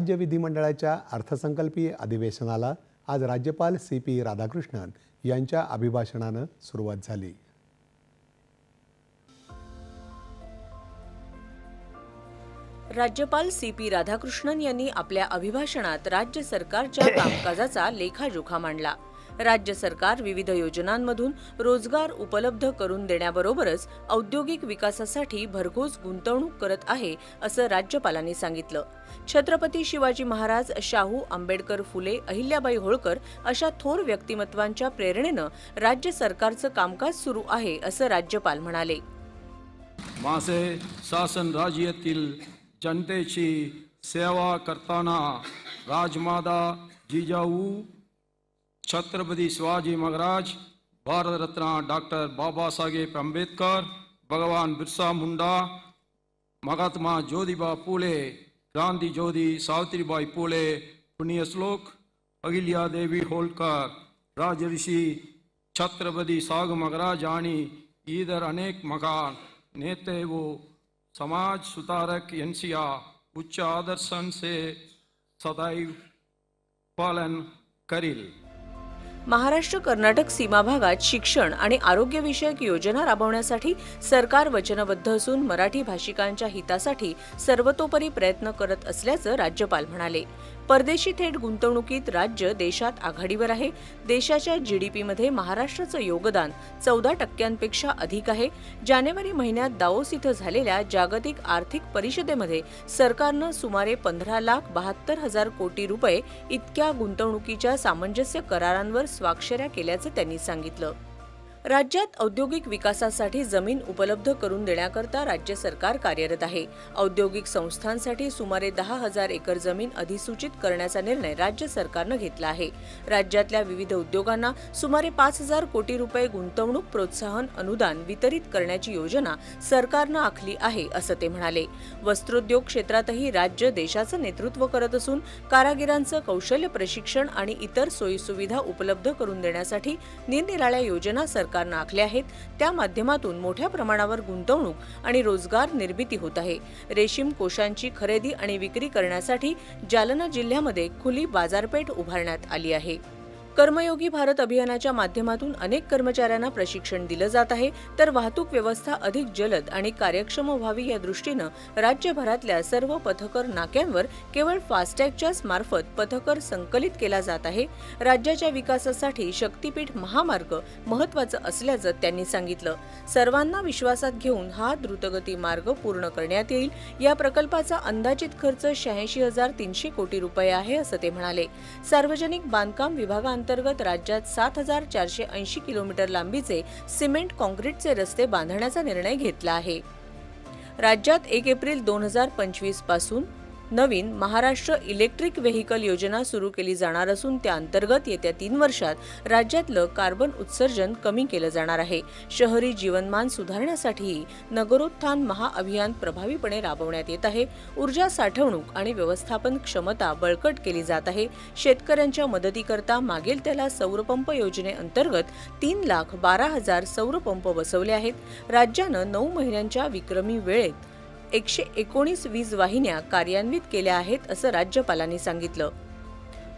राज्य विधिमंडळाच्या अर्थसंकल्पीय अधिवेशनाला आज राज्यपाल सी पी राधाकृष्णन यांच्या अभिभाषणानं सुरुवात झाली. राज्यपाल सी पी राधाकृष्णन यांनी आपल्या अभिभाषणात राज्य सरकारच्या कामकाजाचा लेखाजोखा मांडला. राज्य सरकार विविध योजनांमधून रोजगार उपलब्ध करून देण्याबरोबरच औद्योगिक विकासासाठी भरघोस गुंतवणूक करत आहे असं राज्यपालांनी सांगितलं. छत्रपती शिवाजी महाराज शाहू आंबेडकर फुले अहिल्याबाई होळकर अशा थोर व्यक्तिमत्वांच्या प्रेरणेनं राज्य सरकारचं कामकाज सुरू आहे असं राज्यपाल म्हणाले. माझे शासन राज्यातील जनतेची सेवा करताना राजमाता जिजाऊ छत्रपती शिवाजी महाराज भारतरत्न डॉक्टर बाबासाहेब आंबेडकर भगवान बिरसा मुंडा महात्मा ज्योतिबा फुले क्रांती ज्योती सावित्रीबाई फुले पुण्यश्लोक अहिल्यादेवी होळकर राजऋषी छत्रपती साग महाराज आणि इतर अनेक महान नेते व समाज सुधारक यांच्या उच्च आदर्शांचे सदैव पालन करील महाराष्ट्र कर्नाटक सीमा भागात शिक्षण आणि आरोग्यविषयक योजना राबवण्यासाठी सरकार वचनबद्ध असून मराठी भाषिकांच्या हितासाठी सर्वतोपरी प्रयत्न करत असल्याचं राज्यपाल म्हणाले. परदेशी थेट गुंतवणुकीत राज्य देशात आघाडीवर आहे. देशाच्या जीडीपीमध्ये महाराष्ट्राचं योगदान चौदा टक्क्यांपेक्षा अधिक आहे. जानेवारी महिन्यात दाओस इथं झालेल्या जागतिक आर्थिक परिषदेमध्ये सरकारनं सुमारे पंधरा लाख बहात्तर हजार कोटी रुपये इतक्या गुंतवणुकीच्या सामंजस्य करारांवर स्वाक्षऱ्या केल्याचं त्यांनी सांगितलं. राज्यात औद्योगिक विकासासाठी जमीन उपलब्ध करून देण्याकरता राज्य सरकार कार्यरत आहे. औद्योगिक संस्थांसाठी सुमारे दहा हजार एकर जमीन अधिसूचित करण्याचा निर्णय राज्य सरकारनं घेतला आहे. राज्यातल्या विविध उद्योगांना सुमारे पाच हजार कोटी रुपये गुंतवणूक प्रोत्साहन अनुदान वितरित करण्याची योजना सरकारनं आखली आहे असं ते म्हणाले. वस्त्रोद्योग क्षेत्रातही राज्य देशाचं नेतृत्व करत असून कारागिरांचं कौशल्य प्रशिक्षण आणि इतर सोयीसुविधा उपलब्ध करून देण्यासाठी निरनिराळ्या योजना सरकार सरकारनं आखल्या आहेत त्या माध्यमातून मोठ्या प्रमाणावर गुंतवणूक आणि रोजगार निर्मिती होत आहे. रेशीम कोशांची खरेदी आणि विक्री करण्यासाठी जालना जिल्ह्यामध्ये खुली बाजारपेठ उभारण्यात आली आहे. कर्मयोगी भारत अभियानाच्या माध्यमातून अनेक कर्मचाऱ्यांना प्रशिक्षण दिलं जात आहे. तर वाहतूक व्यवस्था अधिक जलद आणि कार्यक्षम व्हावी या दृष्टीनं राज्यभरातल्या सर्व पथकर नाक्यांवर केवळ फास्टॅगच्याच मार्फत पथकर संकलित केला जात आहे. राज्याच्या विकासासाठी शक्तीपीठ महामार्ग महत्वाचं असल्याचं त्यांनी सांगितलं. सर्वांना विश्वासात घेऊन हा द्रुतगती मार्ग पूर्ण करण्यात येईल. या प्रकल्पाचा अंदाजित खर्च शहाऐंशी हजार तीनशे कोटी रुपये आहे असं ते म्हणाले. सार्वजनिक बांधकाम अंतर्गत राज्यात सात हजार चारशे ऐंशी किलोमीटर लांबीचे सिमेंट कॉन्क्रीटचे रस्ते बांधण्याचा निर्णय घेतला आहे. राज्यात एक एप्रिल दोन हजार पंचवीसपासून नवीन महाराष्ट्र इलेक्ट्रिक व्हेकल योजना सुरू केली जाणार असून त्या अंतर्गत येत्या तीन वर्षात राज्यातलं कार्बन उत्सर्जन कमी केलं जाणार आहे. शहरी जीवनमान सुधारण्यासाठीही नगरोत्थान महाअभियान प्रभावीपणे राबवण्यात येत आहे. ऊर्जा साठवणूक आणि व्यवस्थापन क्षमता बळकट केली जात आहे. शेतकऱ्यांच्या मदतीकरता मागेल त्याला सौरपंप योजनेअंतर्गत तीन लाख बारा हजार सौरपंप बसवले आहेत. राज्यानं नऊ महिन्यांच्या विक्रमी वेळेत एकशे एकोणीस वीज वाहिन्या कार्यान्वित केल्या आहेत असं राज्यपालांनी सांगितलं.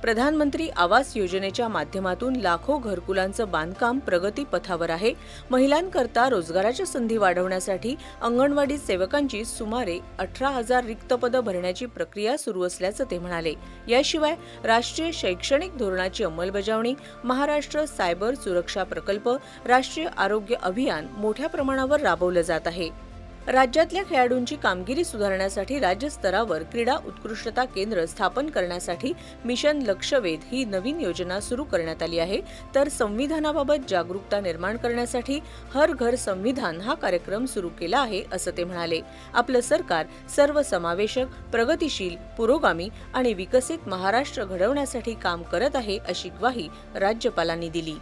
प्रधानमंत्री आवास योजनेच्या माध्यमातून लाखो घरकुलांचं बांधकाम प्रगती पथावर आहे. महिलांकरता रोजगाराच्या संधी वाढवण्यासाठी अंगणवाडी सेवकांची सुमारे अठरा हजार रिक्त पदं भरण्याची प्रक्रिया सुरू असल्याचं ते म्हणाले. याशिवाय राष्ट्रीय शैक्षणिक धोरणाची अंमलबजावणी महाराष्ट्र सायबर सुरक्षा प्रकल्प राष्ट्रीय आरोग्य अभियान मोठ्या प्रमाणावर राबवलं जात आहे. राज्यातल्या खेळाडूंची कामगिरी सुधारण्यासाठी राज्यस्तरावर क्रीडा उत्कृष्टता केंद्र स्थापन करण्यासाठी मिशन लक्षवेध ही नवीन योजना सुरू करण्यात आली आहे. तर संविधानाबाबत जागरूकता निर्माण करण्यासाठी हर घर संविधान हा कार्यक्रम सुरू केला आहे असं ते म्हणाले. आपलं सरकार सर्वसमावेशक प्रगतिशील पुरोगामी आणि विकसित महाराष्ट्र घडवण्यासाठी काम करत आहे अशी ग्वाही राज्यपालांनी दिली.